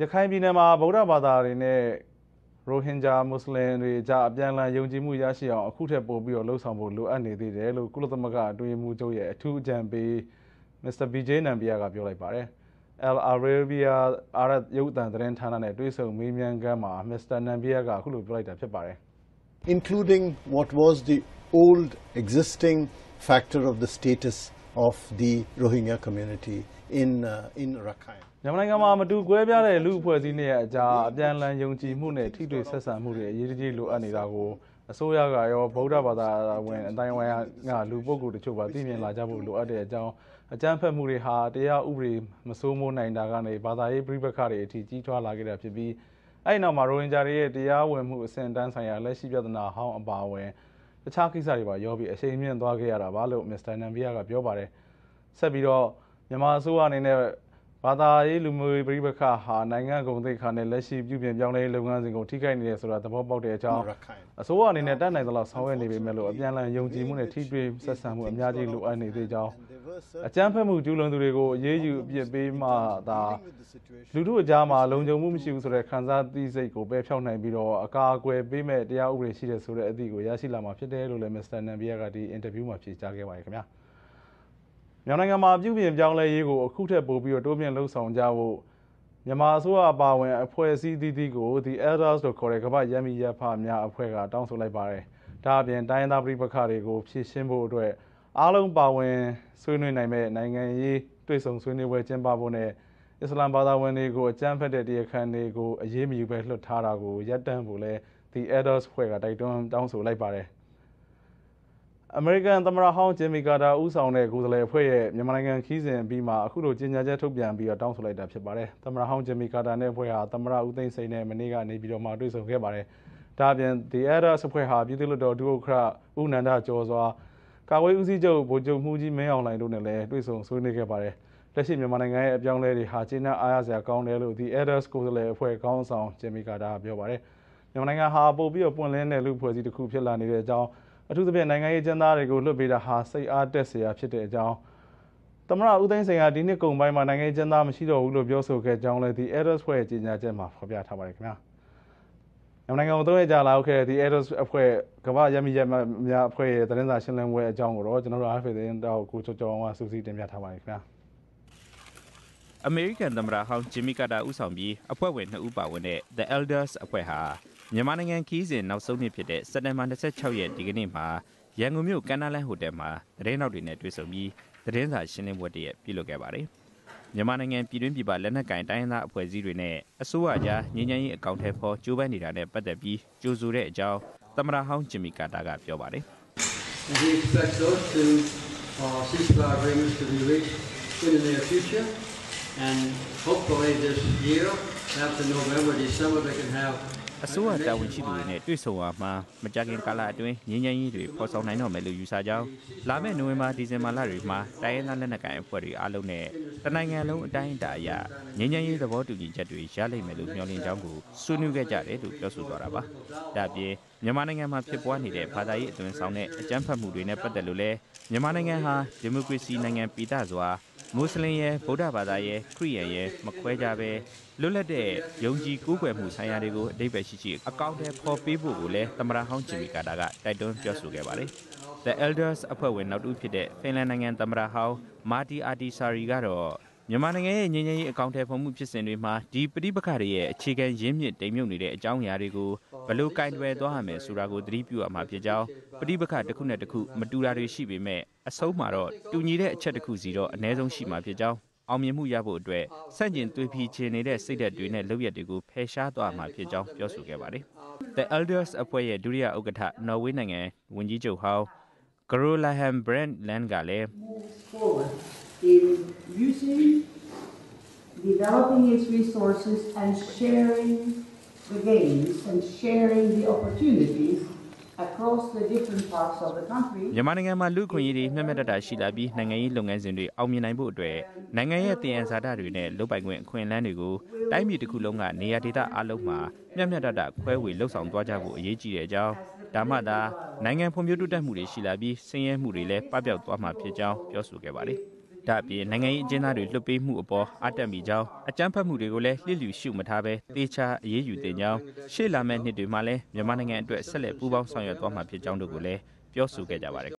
ရခိုင်ပြည်နယ်မှာဗုဒ္ဓဘာသာတွေနဲ့ရိုဟင်ဂျာမွတ်စလင်တွေကြားအပြန်အလှန်ယုံကြည်မှုရရှိအောင်အခုထက်ပိုပြီးတော့လှုံ့ဆော်ဖို့လိုအပ်နေသေးတယ်လို့ကုလသမဂ္ဂအတွင်းမှုချုပ်ရဲ့အထူးအကြံပေးမစ္စတာဘီဂျေနန်ဘီယာကပြောလိုက်ပါတယ်။ El Arabia အာရတ်ရုပ်သံသတင်းဌာနနဲ့တွေ့ဆုံမေးမြန်းခန်းမှာမစ္စတာနန်ဘီယာကအခုလိုပြောလိုက်တာဖြစ်ပါတယ်။ including what was the old existing factor of the status of the Rohingya community in uh, in Rakhine မြန်မာနိုင်ငံမှာမတူကွဲပြားတဲ့လူအဖွဲ့အစည်းတွေအကြားအပြန်အလှန်ယုံကြည်မှုနဲ့ထိတွေ့ဆက်ဆံမှုတွေအရေးကြီးလိုအပ်နေတာကိုအစိုးရကရောဗုဒ္ဓဘာသာဝင်အတိုင်းဝိုင်းကလူပုဂ္ဂိုလ်တချို့ပါသိမြင်လာကြဖို့လိုအပ်တဲ့အကြောင်းအကြမ်းဖက်မှုတွေဟာတရားဥပဒေမစိုးမိုးနိုင်တာကနေဘာသာရေးပြိပခါတွေအထိကြီးထွားလာခဲ့တာဖြစ်ပြီးအဲ့နောက်မှာရိုဟင်ဂျာတွေရဲ့တရားဝင်မှုအဆင့်တန်းဆိုင်ရာလက်ရှိပြဿနာဟောင်းအပါအဝင်တခြားကိစ္စတွေပါရောပြီးအရှိန်မြင့်သွားခဲ့ရတာပါလို့မစ္စတာနန်ဘီယာကပြောပါတယ်ဆက်ပြီးတော့ မြန်မာအစိုးရအနေနဲ့ဘာသာရေးလူမျိုးရေးပြည်ပခါဟာနိုင်ငံကုန်သိက္ခာနဲ့လက်ရှိပြုပြင်ပြောင်းလဲလုပ်ငန်းစဉ်ကိုထိခိုက်နေတယ်ဆိုတာသဘောပေါက်တဲ့အကြောင်းအစိုးရအနေနဲ့တတ်နိုင်သလောက်ဆောင်ရွက်နေပေမဲ့လို့အပြန်အလှန်ယုံကြည်မှုနဲ့ထိတွေ့ဆက်ဆံမှုအများကြီးလိုအပ်နေသေးကြောင်းအကြမ်းဖက်မှုကျူးလွန်သူတွေကိုအရေးယူအပြစ်ပေးမှသာလူထုအကြားမှာလုံခြုံမှုမရှိဘူးဆိုတဲ့ခံစားသိစိတ်ကိုပယ်ဖျောက်နိုင်ပြီးတော့အကာအကွယ်ပေးမဲ့တရားဥပဒေရှိတဲ့ဆိုတဲ့အသည့်ကိုရရှိလာမှာဖြစ်တယ်လို့လည်းမစ္စတာနန်ဘီယာကဒီအင်တာဗျူးမှာဖြေကြားခဲ့ပါတယ်ခင်ဗျာ။ မြန်မာနိုင်ငံမှာပြုပြင်ပြောင်းလဲရေးကိုအခုထက်ပိုပြီးတော့တိုးမြင့်လှုံ့ဆော်ကြဖို့မြန်မာအစိုးရအပါအဝင်အဖွဲ့အစည်းသီးသီးကို The Elders လို့ခေါ်တဲ့ကမ္ဘာ့ရမီရဖများအဖွဲ့ကတောင်းဆိုလိုက်ပါတယ်။ဒါအပြင်တိုင်းသားပြည်ပခါတွေကိုဖြည့်ရှင်းဖို့အတွက်အားလုံးပါဝင်ဆွေးနွေးနိုင်မဲ့နိုင်ငံရေးတွေ့ဆုံဆွေးနွေးပွဲကျင်းပဖို့နဲ့အစ္စလာမ်ဘာသာဝင်တွေကိုအကြမ်းဖက်တဲ့တရားခံတွေကိုအရေးမယူပဲလွှတ်ထားတာကိုရပ်တန့်ဖို့လဲ The Elders ဖွဲ့ကတိုက်တွန်းတောင်းဆိုလိုက်ပါတယ်။ အမေရိကန်သမ္မတဟောင်းဂျင်မီကာတာဦးဆောင်တဲ့ကိုယ်စားလှယ်အဖွဲ့ရဲ့မြန်မာနိုင်ငံခီးစဉ်ပြီးမှအခုလိုကြေညာချက်ထုတ်ပြန်ပြီးတော့တောင်းဆိုလိုက်တာဖြစ်ပါတယ်။သမ္မတဟောင်းဂျင်မီကာတာနဲ့အဖွဲ့ဟာသမ္မတဦးသိန်းစိန်နဲ့မနေ့ကနေပြီးတော့မှတွေ့ဆုံခဲ့ပါတယ်။ဒါ့အပြင် The Elders အဖွဲ့ဟာပြည်သူ့လွှတ်တော်ဒုဥက္ကဋ္ဌဦးနန္ဒကျော်စွာကာဝေးဦးစီးချုပ်ဗိုလ်ချုပ်မှုကြီးမင်းအောင်လှိုင်တို့နဲ့လည်းတွေ့ဆုံဆွေးနွေးခဲ့ပါတယ်။လက်ရှိမြန်မာနိုင်ငံရဲ့အပြောင်းအလဲတွေဟာကျေနပ်အားရစရာကောင်းတယ်လို့ The Elders ကိုယ်စားလှယ်အဖွဲ့ခေါင်းဆောင်ဂျင်မီကာတာကပြောပါတယ်။မြန်မာနိုင်ငံဟာပို့ပြီးတော့ပွင့်လင်းတဲ့လူဖွဲ့စည်းတစ်ခုဖြစ်လာနေတဲ့အကြောင်း အထူးသဖြင့်နိုင်ငံရေးကျန်းသားတွေကိုလွှတ်ပေးတာဟာစိတ်အားတက်စရာဖြစ်တဲ့အကြောင်းသမရဦးသိန်းစိန်ကဒီနှစ်ကုန်ပိုင်းမှာနိုင်ငံရေးကျန်းသားမရှိတော့ဘူးလို့ပြောဆိုခဲ့ကြောင်းလည်းဒီ Elders ဖွဲ့ရဲ့ကြေညာချက်မှာဖော်ပြထားပါတယ်ခင်ဗျာမြန်မာနိုင်ငံကိုသုံးရကြလာခဲ့တဲ့ဒီ Elders အဖွဲ့ကမ္ဘာရမီရများအဖွဲ့ရဲ့သတင်းစာရှင်းလင်းပွဲအကြောင်းကိုတော့ကျွန်တော်တို့အားဖြင့်သတင်းတောက်ကိုကျော်ကျော်အောင်ကစူးစီးတင်ပြထားပါတယ်ခင်ဗျာ အမေရိကန်သမ္မတဟောင်းဂျင်မီကာတာဦးဆောင်ပြီးအဖွဲ့ဝင်2ဦးပါဝင်တဲ့ The Elders အဖွဲ့ဟာမြန်မာနိုင်ငံခီးစဉ်နောက်ဆုံးနေ့ဖြစ်တဲ့စက်တင်ဘာ26ရက်ဒီကနေ့မှာရန်ကုန်မြို့ကန်နာလန်ဟိုတယ်မှာသတင်းနောက်တွေနဲ့တွေ့ဆုံပြီးသတင်းစာရှင်းလင်းပွဲတည်းပြုလုပ်ခဲ့ပါတယ်။မြန်မာနိုင်ငံပြည်တွင်းပြည်ပလက်နက်ကင်တိုင်းရင်းသားအဖွဲ့အစည်းတွေနဲ့အစိုးရကြားငြိမ်းချမ်းရေးအကောင့်ထဲပေါ်ကြိုးပမ်းနေတာနဲ့ပတ်သက်ပြီးကြိုးဆိုတဲ့အကြောင်းသမရဟောင်းဂျင်မီကာတာကပြောပါတယ်။ We expect those to uh, ceasefire agreements to be reached in the near future and hopefully this year after November December they can have အစိုးရတာဝန်ရှိသူတွေနဲ့တွေ့ဆုံရမှာမကြခင်ကာလအတွင်းငြင်းငြင်းကြီးတွေဖော်ဆောင်နိုင်တော့မယ်လို့ယူဆကြောင်းလာမယ့်နိုဝင်ဘာဒီဇင်ဘာလတွေမှာတိုင်းရင်းသားလက်နက်ကိုင်အဖွဲ့တွေအားလုံးနဲ့တနိုင်ငံလုံးအတိုင်းအတာအရငြင်းငြင်းရေးသဘောတူညီချက်တွေရလိမ့်မယ်လို့မျှော်လင့်ကြောင်းကိုဆွေးနွေးခဲ့ကြတယ်လို့ပြောဆိုသွားတာပါ။ဒါ့အပြင်မြန်မာနိုင်ငံမှာဖြစ်ပွားနေတဲ့ဘာသာရေးအသွင်ဆောင်တဲ့အကြမ်းဖက်မှုတွေနဲ့ပတ်သက်လို့လည်းမြန်မာနိုင်ငံဟာဒီမိုကရေစီနိုင်ငံပြည်သားစွာ မွတ်စလင်ရဲ့ဗုဒ္ဓဘာသာရဲ့ခရစ်ယာန်ရဲ့မခွဲကြပဲလွတ်လပ်တဲ့ယုံကြည်ကိုးကွယ်မှုဆိုင်ရာတွေကိုအတိတ်ပဲရှိရှိအကောင့်ထဲပေါ်ပေးဖို့ကိုလည်းသမရဟောင်းဂျီမီကာတာကတိုက်တွန်းပြောဆိုခဲ့ပါတယ်။ The Elders အဖွဲ့ဝင်နောက်တူဖြစ်တဲ့ဖင်လန်နိုင်ငံသမရဟောင်းမာတီအာတီဆာရီကတော့ မြန်မာနိုင်ငံရဲ့ငြိမ်းချမ်းရေးအကောင့်ထဲပုံမှုဖြစ်စဉ်တွေမှာ ဒီပဋိပက္ခတွေရဲ့ အခြေခံရင်းမြစ်တိမ်မြုပ်နေတဲ့အကြောင်းအရာတွေကို ဘယ်လိုကင်တွယ်သွားရမယ်ဆိုတာကို သတိပြုရမှာဖြစ်ကြောင်း ပဋိပက္ခတစ်ခုနဲ့တစ်ခု မတူတာတွေရှိပေမဲ့အဆုံးမှာတော့ တူညီတဲ့အချက်တစ်ခုစီတော့အ ਨੇ ဆုံးရှိမှာဖြစ်ကြောင်း အောင်မြင်မှုရဖို့အတွက်စန့်ကျင်သွေးဖီချင်နေတဲ့ စိတ်ဓာတ်တွေနဲ့ လုပ်ရက်တွေကို ဖယ်ရှားသွားမှာဖြစ်ကြောင်း ပြောဆိုခဲ့ပါတယ်။ The Elders အဖွဲ့ရဲ့ ဒုတိယ ဥက္ကဋ္ဌ နော်ဝေးနိုင်ငံ ဝန်ကြီးချုပ်ဟောင်း Grolaham Brundtland ကလည်း in using developing its resources and sharing the gains and sharing the opportunities across the different parts of the country မြန်မာနိုင်ငံမှာလူခွင့်ရေးတွေမျက်မျက်တတရှိလာပြီးနိုင်ငံရေးလုပ်ငန်းစဉ်တွေအောင်မြင်နိုင်ဖို့အတွက်နိုင်ငံရဲ့တည်အံဇာတတွေနဲ့လုပ်ပိုင်ခွင့်အခွင့်အလမ်းတွေကိုတိုင်းပြည်တစ်ခုလုံးကနေရာဒေသအလုံးမှာမျက်မျက်တတခွဲဝေလှုပ်ဆောင်သွားကြဖို့အရေးကြီးတဲ့အကြောင်းဒါမှသာနိုင်ငံဖွံ့ဖြိုးတိုးတက်မှုတွေရှိလာပြီးဆင်းရဲမှုတွေလည်းပပျောက်သွားမှာဖြစ်ကြောင်းပြောဆိုခဲ့ပါတယ် ဒါအပြင်နိုင်ငံရေးအကျဉ်းသားတွေလွတ်ပေးမှုအပေါ်အတက်မိကြောင်းအကြမ်းဖက်မှုတွေကိုလည်းလျှစ်လျူရှုမထားဘဲတေချာအရေးယူတင်ကြောင်းရှေ့လာမယ့်နှစ်တွေမှာလည်းမြန်မာနိုင်ငံအတွက်ဆက်လက်ပူးပေါင်းဆောင်ရွက်သွားမှာဖြစ်ကြောင်းတို့ကိုလည်းပြောဆိုခဲ့ကြပါတယ်